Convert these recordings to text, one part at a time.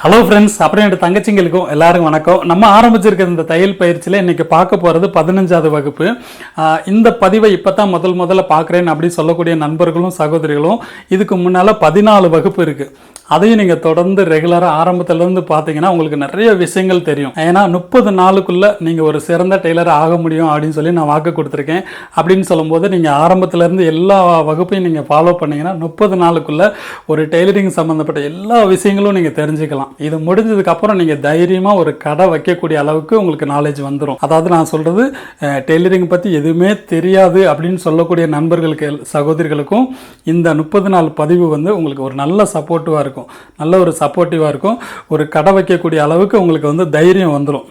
Hello friends அப்புறம் என்னோட தங்கச்சிங்களுக்கும் எல்லாருக்கும் வணக்கம். நம்ம ஆரம்பிச்சிருக்க இந்த தையல் பயிற்சியில் இன்றைக்கி பார்க்க போகிறது பதினஞ்சாவது வகுப்பு. இந்த பதிவை இப்போ தான் முதல் முதல்ல பார்க்குறேன் அப்படின்னு சொல்லக்கூடிய நண்பர்களும் சகோதரிகளும் இதுக்கு முன்னால் பதினாலு வகுப்பு இருக்குது அதையும் நீங்கள் தொடர்ந்து ரெகுலராக ஆரம்பத்துலேருந்து பார்த்தீங்கன்னா உங்களுக்கு நிறைய விஷயங்கள் தெரியும். ஏன்னா முப்பது நாளுக்குள்ளே நீங்கள் ஒரு சிறந்த டெய்லர் ஆக முடியும் அப்படின்னு சொல்லி நான் வாக்கு கொடுத்துருக்கேன். அப்படின்னு சொல்லும்போது நீங்கள் ஆரம்பத்துலேருந்து எல்லா வகுப்பையும் நீங்கள் ஃபாலோ பண்ணீங்கன்னா முப்பது நாளுக்குள்ளே ஒரு டெய்லரிங் சம்மந்தப்பட்ட எல்லா விஷயங்களும் நீங்கள் தெரிஞ்சுக்கலாம். இது முடிஞ்சதுக்கப்புறம் நீங்கள் தைரியமாக ஒரு கடை வைக்கக்கூடிய அளவுக்கு உங்களுக்கு நாலேஜ் வந்துடும் அதாவது நான் சொல்கிறது டெய்லரிங் பற்றி எதுவுமே தெரியாது அப்படின்னு சொல்லக்கூடிய நண்பர்களுக்கு எல்- சகோதரிகளுக்கும் இந்த முப்பது நாள் பதிவு வந்து உங்களுக்கு ஒரு நல்ல சப்போர்ட்டிவாக இருக்கும். நல்ல ஒரு சப்போர்ட்டிவாக இருக்கும். ஒரு கடை வைக்கக்கூடிய அளவுக்கு உங்களுக்கு வந்து தைரியம் வந்துடும்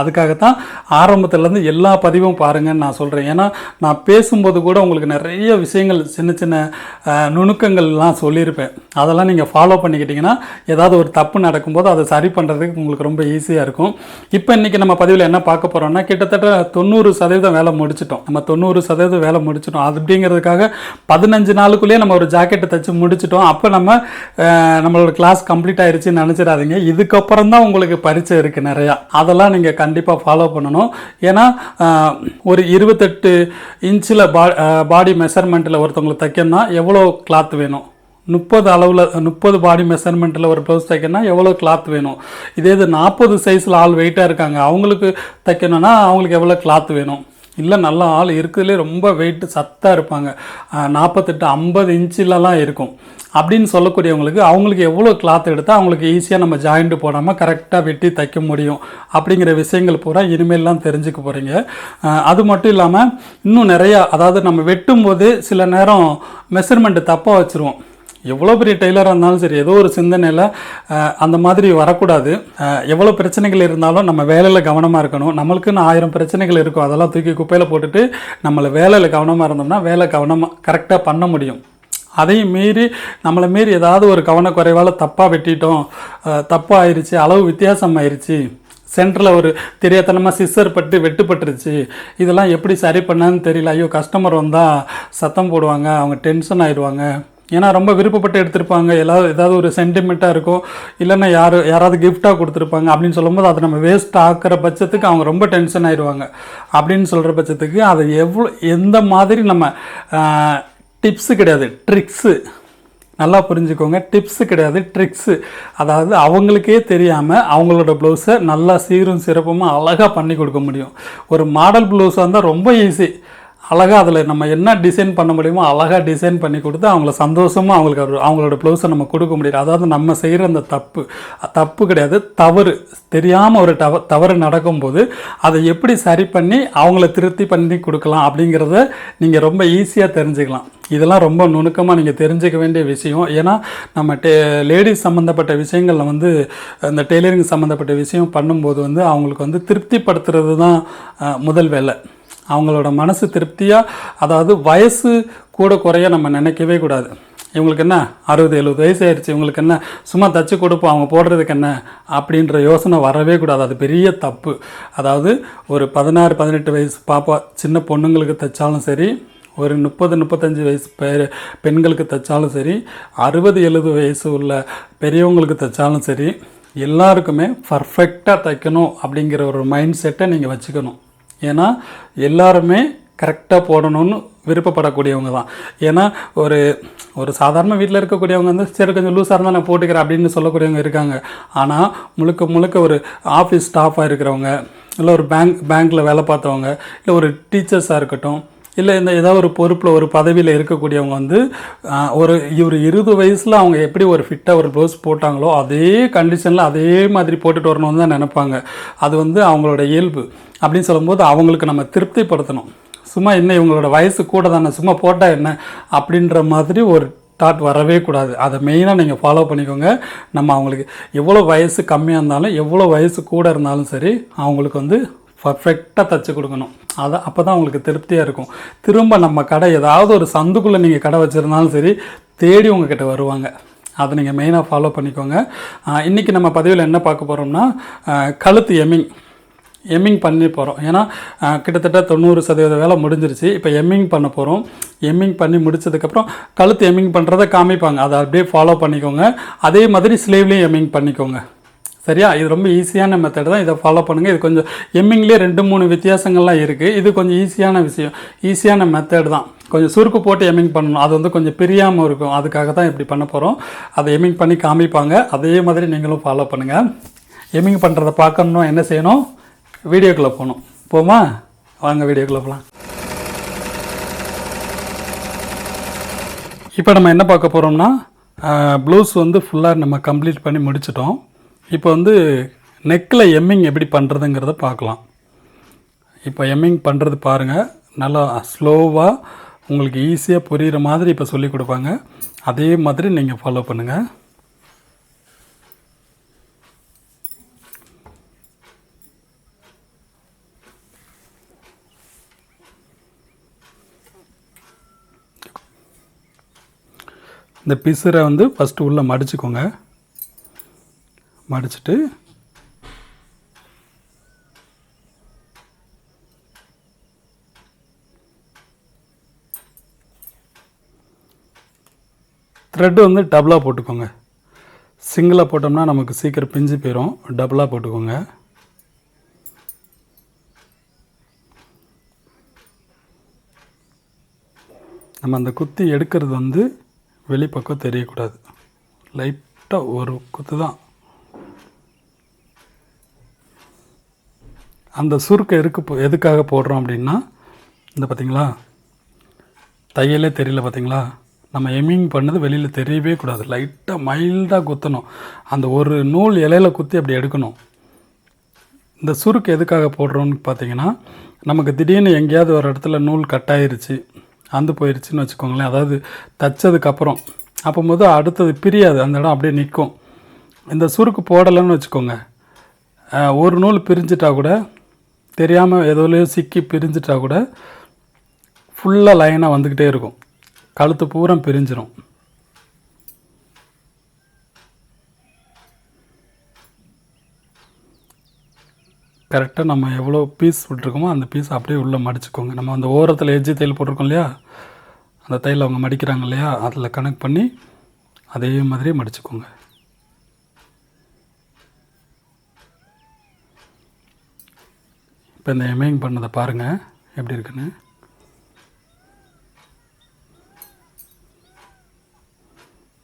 அதுக்காகத்தான் ஆரம்பத்துலேருந்து எல்லா பதிவும் பாருங்கன்னு நான் சொல்கிறேன் ஏன்னா நான் பேசும்போது கூட உங்களுக்கு நிறைய விஷயங்கள் சின்ன சின்ன நுணுக்கங்கள்லாம் சொல்லியிருப்பேன். அதெல்லாம் நீங்கள் ஃபாலோ பண்ணிக்கிட்டிங்கன்னா ஏதாவது ஒரு தப்பு நடக்கும்போது அதை சரி பண்ணுறதுக்கு உங்களுக்கு ரொம்ப ஈஸியாக இருக்கும். இப்போ இன்றைக்கி நம்ம பதிவில் என்ன பார்க்க போகிறோம்னா கிட்டத்தட்ட தொண்ணூறு சதவீதம் வேலை முடிச்சிட்டோம். நம்ம தொண்ணூறு சதவீதம் வேலை முடிச்சிட்டோம். அது அப்படிங்கிறதுக்காக பதினஞ்சு நாளுக்குள்ளேயே நம்ம ஒரு ஜாக்கெட்டை தைச்சு முடிச்சிட்டோம். அப்போ நம்ம நம்மளோட கிளாஸ் கம்ப்ளீட் ஆயிடுச்சுன்னு நினச்சிடாதீங்க. இதுக்கப்புறம் தான் உங்களுக்கு பரிச்சை இருக்குது நிறையா. அதெல்லாம் நீங்கள் கண்டிப்பாக ஃபாலோ பண்ணணும். ஏன்னா ஒரு இருபத்தெட்டு இன்ச்சில் பா பாடி மெஷர்மெண்ட்டில் ஒருத்தவங்களுக்கு தைக்கணும்னா எவ்வளோ கிளாத் வேணும்? முப்பது அளவில் முப்பது பாடி மெஷர்மெண்ட்டில் ஒரு ப்ளவுஸ் தைக்கணும்னா எவ்வளோ கிளாத் வேணும்? இதே இது நாற்பது சைஸில் ஆள் வெயிட்டாக இருக்காங்க. அவங்களுக்கு தைக்கணும்னா அவங்களுக்கு எவ்வளோ கிளாத் வேணும்? இல்லை நல்ல ஆள் இருக்கிறதுலே ரொம்ப வெயிட் சத்தாக இருப்பாங்க. நாற்பத்தெட்டு ஐம்பது இன்ச்சிலலாம் இருக்கும். அப்படின்னு சொல்லக்கூடியவங்களுக்கு அவங்களுக்கு எவ்வளோ கிளாத் எடுத்தால் அவங்களுக்கு ஈஸியாக நம்ம ஜாயிண்ட்டு போடாமல் கரெக்டாக வெட்டி தைக்க முடியும். அப்படிங்கிற விஷயங்கள் பூரா இனிமேல்லாம் தெரிஞ்சுக்க போகிறீங்க அது மட்டும் இல்லாமல் இன்னும் நிறையா அதாவது நம்ம வெட்டும்போது சில நேரம் மெஷர்மெண்ட்டு தப்பாக வச்சுருவோம். எவ்வளோ பெரிய டெய்லராக இருந்தாலும் சரி ஏதோ ஒரு சிந்தனையில் அந்த மாதிரி வரக்கூடாது. எவ்வளோ பிரச்சனைகள் இருந்தாலும் நம்ம வேலையில் கவனமாக இருக்கணும். நம்மளுக்குன்னு ஆயிரம் பிரச்சனைகள் இருக்கும் அதெல்லாம் தூக்கி குப்பையில் போட்டுட்டு நம்மளை வேலையில் கவனமாக இருந்தோம்னா வேலை கவனமாக கரெக்டாக பண்ண முடியும். அதையும் மீறி நம்மளை மீறி ஏதாவது ஒரு கவனக்குறைவால் தப்பாக வெட்டிட்டோம். தப்பாக ஆயிடுச்சு அளவு வித்தியாசம் ஆயிருச்சு. சென்டரில் ஒரு தெரியாதனமாக சிஸ்ஸர் பட்டு வெட்டுப்பட்டுருச்சு. இதெல்லாம் எப்படி சரி பண்ணான்னு தெரியல. ஐயோ கஸ்டமர் வந்தால் சத்தம் போடுவாங்க அவங்க டென்ஷன் ஆயிடுவாங்க ஏன்னா ரொம்ப விருப்பப்பட்டு எடுத்திருப்பாங்க. எல்லாரும் ஏதாவது ஒரு சென்டிமெண்ட்டாக இருக்கும் இல்லைன்னா யார் யாராவது கிஃப்டாக கொடுத்துருப்பாங்க அப்படின்னு சொல்லும்போது அதை நம்ம வேஸ்ட் ஆக்கிற பட்சத்துக்கு அவங்க ரொம்ப டென்ஷன் ஆயிடுவாங்க அப்படின்னு சொல்கிற பட்சத்துக்கு அதை எவ்வளோ எந்த மாதிரி நம்ம டிப்ஸு கிடையாது ட்ரிக்ஸு நல்லா புரிஞ்சுக்கோங்க. டிப்ஸு கிடையாது ட்ரிக்ஸு அதாவது அவங்களுக்கே தெரியாமல் அவங்களோட ப்ளவுஸை நல்லா சீரும் சிறப்புமாக அழகாக பண்ணி கொடுக்க முடியும். ஒரு மாடல் ப்ளவுஸாக இருந்தால் ரொம்ப ஈஸி அழகாக அதில் நம்ம என்ன டிசைன் பண்ண முடியுமோ அழகாக டிசைன் பண்ணி கொடுத்து அவங்கள சந்தோஷமாக அவங்களுக்கு அவங்களோட ப்ளவுஸை நம்ம கொடுக்க முடியும் அதாவது நம்ம செய்கிற அந்த தப்பு தப்பு கிடையாது. தவறு தெரியாமல் ஒரு தவ தவறு நடக்கும்போது அதை எப்படி சரி பண்ணி அவங்கள திருப்தி பண்ணி கொடுக்கலாம் அப்படிங்கிறத நீங்கள் ரொம்ப ஈஸியாக தெரிஞ்சுக்கலாம். இதெல்லாம் ரொம்ப நுணுக்கமாக நீங்கள் தெரிஞ்சுக்க வேண்டிய விஷயம். ஏன்னா நம்ம டே லேடிஸ் சம்மந்தப்பட்ட விஷயங்களில் வந்து இந்த டெய்லரிங் சம்மந்தப்பட்ட விஷயம் பண்ணும்போது வந்து அவங்களுக்கு வந்து திருப்திப்படுத்துறது தான் முதல் வேலை. அவங்களோட மனசு திருப்தியாக அதாவது வயசு கூட குறைய நம்ம நினைக்கவே கூடாது. இவங்களுக்கு என்ன? அறுபது எழுபது வயசு ஆயிடுச்சு இவங்களுக்கு என்ன? சும்மா தச்சு கொடுப்போம் அவங்க போடுறதுக்கு என்ன? அப்படின்ற யோசனை வரவே கூடாது. அது பெரிய தப்பு. அதாவது ஒரு பதினாறு பதினெட்டு வயசு பாப்பா சின்ன பொண்ணுங்களுக்கு தைச்சாலும் சரி ஒரு முப்பது முப்பத்தஞ்சு வயசு பேர் பெண்களுக்கு தைச்சாலும் சரி அறுபது எழுபது வயசு உள்ள பெரியவங்களுக்கு தைச்சாலும் சரி எல்லாருக்குமே பர்ஃபெக்டாக தைக்கணும் அப்படிங்கிற ஒரு மைண்ட் செட்டை நீங்கள் வச்சுக்கணும். ஏன்னா எல்லாருமே கரெக்டாக போடணும்னு விருப்பப்படக்கூடியவங்க தான். ஏன்னா ஒரு ஒரு சாதாரண வீட்டில் இருக்கக்கூடியவங்க வந்து சரி கொஞ்சம் லூஸாக இருந்தால் நான் போட்டுக்கிறேன் அப்படின்னு சொல்லக்கூடியவங்க இருக்காங்க. ஆனால் முழுக்க முழுக்க ஒரு ஆஃபீஸ் ஸ்டாஃபாக இருக்கிறவங்க இல்லை ஒரு பேங்க் பேங்க்கில் வேலை பார்த்தவங்க இல்லை ஒரு டீச்சர்ஸாக இருக்கட்டும் இல்லை இந்த ஏதாவது ஒரு பொறுப்பில் ஒரு பதவியில் இருக்கக்கூடியவங்க வந்து ஒரு ஒரு இருபது வயசில் அவங்க எப்படி ஒரு ஃபிட்டாக ஒரு ப்ளவுஸ் போட்டாங்களோ அதே கண்டிஷனில் அதே மாதிரி போட்டுட்டு வரணும்னு தான் நினைப்பாங்க. அது வந்து அவங்களோட இயல்பு. அப்படின்னு சொல்லும்போது அவங்களுக்கு நம்ம திருப்திப்படுத்தணும். சும்மா என்ன இவங்களோட வயசு கூட தானே சும்மா போட்டால் என்ன? அப்படின்ற மாதிரி ஒரு தாட் வரவே கூடாது. அதை மெயினாக நீங்கள் ஃபாலோ பண்ணிக்கோங்க. நம்ம அவங்களுக்கு எவ்வளோ வயசு கம்மியாக இருந்தாலும் எவ்வளோ வயசு கூட இருந்தாலும் சரி அவங்களுக்கு வந்து பர்ஃபெக்டாக தச்சு கொடுக்கணும். அதை அப்போ தான் உங்களுக்கு திருப்தியாக இருக்கும். திரும்ப நம்ம கடை ஏதாவது ஒரு சந்துக்குள்ளே நீங்கள் கடை வச்சுருந்தாலும் சரி தேடி உங்ககிட்ட வருவாங்க. அதை நீங்கள் மெயினாக ஃபாலோ பண்ணிக்கோங்க. இன்றைக்கி நம்ம பதிவில் என்ன பார்க்க போகிறோம்னா கழுத்து எம்மிங் எம்மிங் பண்ணி போகிறோம் ஏன்னா கிட்டத்தட்ட தொண்ணூறு சதவீத வேலை முடிஞ்சிருச்சு. இப்போ எம்மிங் பண்ண போகிறோம் எம்மிங் பண்ணி முடிச்சதுக்கப்புறம் கழுத்து எம்மிங் பண்ணுறதை காமிப்பாங்க. அதை அப்படியே ஃபாலோ பண்ணிக்கோங்க. அதே மாதிரி ஸ்லீவ்லேயும் எம்மிங் பண்ணிக்கோங்க. சரியா? இது ரொம்ப ஈஸியான மெத்தட் தான். இதை ஃபாலோ பண்ணுங்கள் இது கொஞ்சம் எம்மிங்லேயே ரெண்டு மூணு வித்தியாசங்கள்லாம் இருக்குது இது கொஞ்சம் ஈஸியான விஷயம். ஈஸியான மெத்தட் தான். கொஞ்சம் சுருக்கு போட்டு எம்மிங் பண்ணணும். அது வந்து கொஞ்சம் பிரியாமல் இருக்கும். அதுக்காக தான் இப்படி பண்ண போகிறோம் அதை எம்மிங் பண்ணி காமிப்பாங்க. அதே மாதிரி நீங்களும் ஃபாலோ பண்ணுங்கள் எம்மிங் பண்ணுறதை பார்க்கணுன்னா என்ன செய்யணும்? வீடியோக்குள்ளே போகணும். போமா வாங்க வீடியோக்குள்ளே போகலாம். இப்போ நம்ம என்ன பார்க்க போகிறோம்னா ப்ளவுஸ் வந்து ஃபுல்லாக நம்ம கம்ப்ளீட் பண்ணி முடிச்சிட்டோம். இப்போ வந்து நெக்கில் எம்மிங் எப்படி பண்ணுறதுங்கிறத பார்க்கலாம். இப்போ எம்மிங் பண்ணுறது பாருங்கள் நல்லா ஸ்லோவாக உங்களுக்கு ஈஸியாக புரிகிற மாதிரி இப்போ சொல்லி கொடுப்பாங்க. அதே மாதிரி நீங்கள் ஃபாலோ பண்ணுங்கள் இந்த பிசுரை வந்து ஃபஸ்ட்டு உள்ளே மடிச்சுக்கோங்க. மடிச்சுட்டு. த்ரெட்டு வந்து டபுளாக போட்டுக்கோங்க. சிங்கிளாக போட்டோம்னா நமக்கு சீக்கிரம் பிஞ்சு போயிடும் டபுளாக போட்டுக்கோங்க. நம்ம அந்த குத்தி எடுக்கிறது வந்து வெளிப்பக்கம் தெரியக்கூடாது. லைட்டாக ஒரு குத்து தான். அந்த சுருக்கம் எதுக்கு எதுக்காக போடுறோம் அப்படின்னா இந்த பார்த்திங்களா தையலே தெரியல பார்த்தீங்களா நம்ம எமிங் பண்ணது வெளியில் தெரியவே கூடாது. லைட்டாக மைல்டாக குத்தணும். அந்த ஒரு நூல் இலையில குத்தி அப்படி எடுக்கணும். இந்த சுருக்கு எதுக்காக போடுறோம்னு பார்த்தீங்கன்னா நமக்கு திடீர்னு எங்கேயாவது ஒரு இடத்துல நூல் கட் ஆயிருச்சு அந்து போயிருச்சுன்னு வச்சுக்கோங்களேன். அதாவது தைச்சதுக்கப்புறம் அப்போது அடுத்தது பிரியாது. அந்த இடம் அப்படியே நிற்கும். இந்த சுருக்கு போடலைன்னு வச்சுக்கோங்க. ஒரு நூல் பிரிஞ்சிட்டா கூட தெரியாமல் எதுலையும் சிக்கி பிரிஞ்சிட்டா கூட ஃபுல்லாக லைனாக வந்துக்கிட்டே இருக்கும். கழுத்து பூரா பிரிஞ்சிடும் கரெக்டாக நம்ம எவ்வளோ பீஸ் விட்ருக்கோமோ அந்த பீஸ் அப்படியே உள்ளே மடிச்சுக்கோங்க. நம்ம அந்த ஓரத்தில் எஜ்ஜி தையல் போட்டிருக்கோம் இல்லையா? அந்த தையல் அவங்க மடிக்கிறாங்க இல்லையா? அதில் கனெக்ட் பண்ணி அதே மாதிரியே மடிச்சுக்கோங்க. இப்போ இந்த எமேயிங் பண்ணதை பாருங்கள் எப்படி இருக்குன்னு.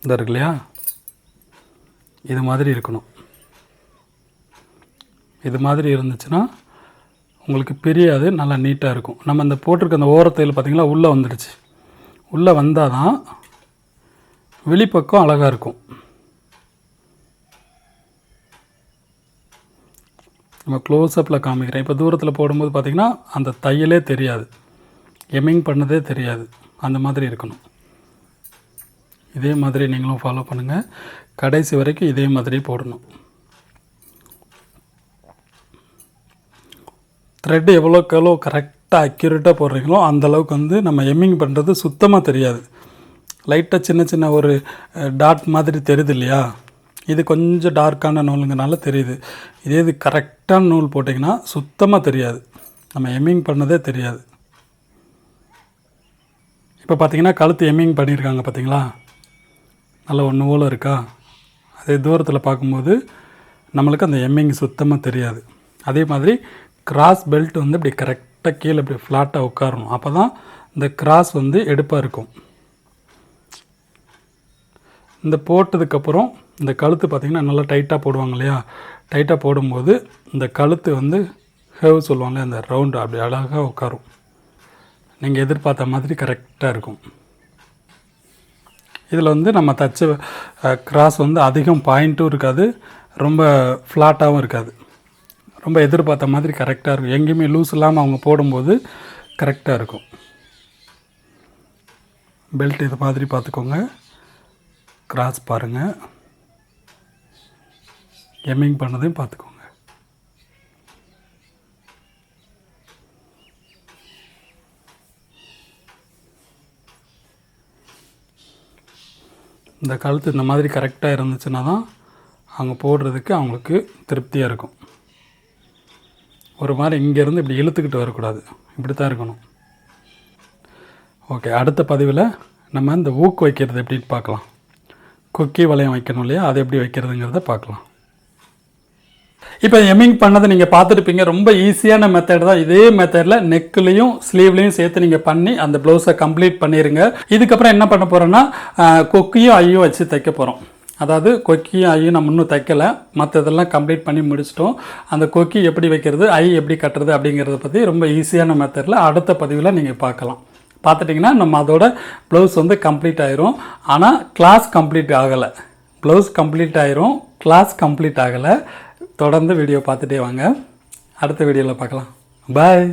இந்த இருக்கு இல்லையா? இது மாதிரி இருக்கணும். இது மாதிரி இருந்துச்சுன்னா உங்களுக்கு பிரியாது நல்லா நீட்டாக இருக்கும். நம்ம இந்த போட்டிருக்க அந்த ஓரத்தையில் பார்த்திங்கன்னா உள்ளே வந்துடுச்சு. உள்ளே வந்தால் தான் வெளிப்பக்கம் அழகாக இருக்கும். நம்ம க்ளோஸ்அப்பில் காமிக்கிறேன். இப்போ தூரத்தில் போடும்போது பார்த்திங்கன்னா அந்த தையலே தெரியாது. எம்மிங் பண்ணதே தெரியாது. அந்த மாதிரி இருக்கணும். இதே மாதிரி நீங்களும் ஃபாலோ பண்ணுங்கள் கடைசி வரைக்கும் இதே மாதிரி போடணும். த்ரெட் எவ்வளோக்கு எவ்வளோ கரெக்டாக அக்யூரேட்டாக போடுறீங்களோ அந்தளவுக்கு வந்து நம்ம எம்மிங் பண்ணுறது சுத்தமாக தெரியாது. லைட்டாக சின்ன சின்ன ஒரு டாட் மாதிரி தெரியுது இல்லையா? இது கொஞ்சம் டார்க்கான நூலுங்கனால தெரியுது. இதே இது கரெக்டான நூல் போட்டிங்கன்னா சுத்தமாக தெரியாது. நம்ம எம்மிங் பண்ணதே தெரியாது. இப்போ பார்த்தீங்கன்னா கழுத்து எம்மிங் பண்ணியிருக்காங்க பார்த்தீங்களா நல்ல ஒன்று ஓலம் இருக்கா? அதே தூரத்தில் பார்க்கும்போது நம்மளுக்கு அந்த எம்மிங் சுத்தமாக தெரியாது. அதே மாதிரி கிராஸ் பெல்ட் வந்து இப்படி கரெக்டாக கீழே இப்படி ஃப்ளாட்டாக உட்காரணும். அப்போ தான் இந்த கிராஸ் வந்து எடுப்பாக இருக்கும். இந்த போட்டதுக்கப்புறம் இந்த கழுத்து பார்த்திங்கன்னா நல்லா டைட்டாக போடுவாங்க இல்லையா? டைட்டாக போடும்போது இந்த கழுத்து வந்து ஹேவ் சொல்லுவாங்கல்ல அந்த ரவுண்டு அப்படி அழகாக உட்காரும். நீங்கள் எதிர்பார்த்த மாதிரி கரெக்டாக இருக்கும். இதில் வந்து நம்ம தச்ச கிராஸ் வந்து அதிகம் பாயிண்ட்டும் இருக்காது ரொம்ப ஃப்ளாட்டாகவும் இருக்காது. ரொம்ப எதிர்பார்த்த மாதிரி கரெக்டாக இருக்கும். எங்கேயுமே லூஸ் இல்லாமல் அவங்க போடும்போது கரெக்டாக இருக்கும். பெல்ட் இது மாதிரி பார்த்துக்கோங்க. கிராஸ் பாருங்கள் எம்மிங் பண்ணதையும் பார்த்துக்கோங்க. இந்த கழுத்து இந்த மாதிரி கரெக்டாக இருந்துச்சுன்னா தான் அவங்க போடுறதுக்கு அவங்களுக்கு திருப்தியாக இருக்கும். ஒரு மாதிரி இங்கேருந்து இப்படி இழுத்துக்கிட்டு வரக்கூடாது. இப்படி தான் இருக்கணும். ஓகே அடுத்த பதிவில் நம்ம இந்த ஊக்கு வைக்கிறது எப்படின்னு பார்க்கலாம். கொக்கி வளையம் வைக்கணும் இல்லையா? அது எப்படி வைக்கிறதுங்கிறத பார்க்கலாம். இப்போ எம்மிங் பண்ணதை நீங்கள் பார்த்துருப்பீங்க. ரொம்ப ஈஸியான மெத்தட் தான். இதே மெத்தடில் நெக்லையும் ஸ்லீவ்லையும் சேர்த்து நீங்கள் பண்ணி அந்த ப்ளவுஸை கம்ப்ளீட் பண்ணிடுங்க இதுக்கப்புறம் என்ன பண்ண போகிறோன்னா கொக்கியும் ஐயும் வச்சு தைக்க போகிறோம் அதாவது கொக்கியும் ஐயும் நம்ம இன்னும் தைக்கலை. மற்றதெல்லாம் கம்ப்ளீட் பண்ணி முடிச்சிட்டோம். அந்த கொக்கி எப்படி வைக்கிறது ஐ எப்படி கட்டுறது அப்படிங்கிறத பற்றி ரொம்ப ஈஸியான மெத்தடில் அடுத்த பதிவில் நீங்கள் பார்க்கலாம். பார்த்துட்டிங்கன்னா நம்ம அதோட ப்ளவுஸ் வந்து கம்ப்ளீட் ஆயிரும். ஆனால் கிளாஸ் கம்ப்ளீட் ஆகலை. ப்ளவுஸ் கம்ப்ளீட் ஆயிரும். கிளாஸ் கம்ப்ளீட் ஆகலை. தொடர்ந்து வீடியோ பார்த்துட்டே வாங்க. அடுத்த வீடியோவில் பார்க்கலாம். பாய்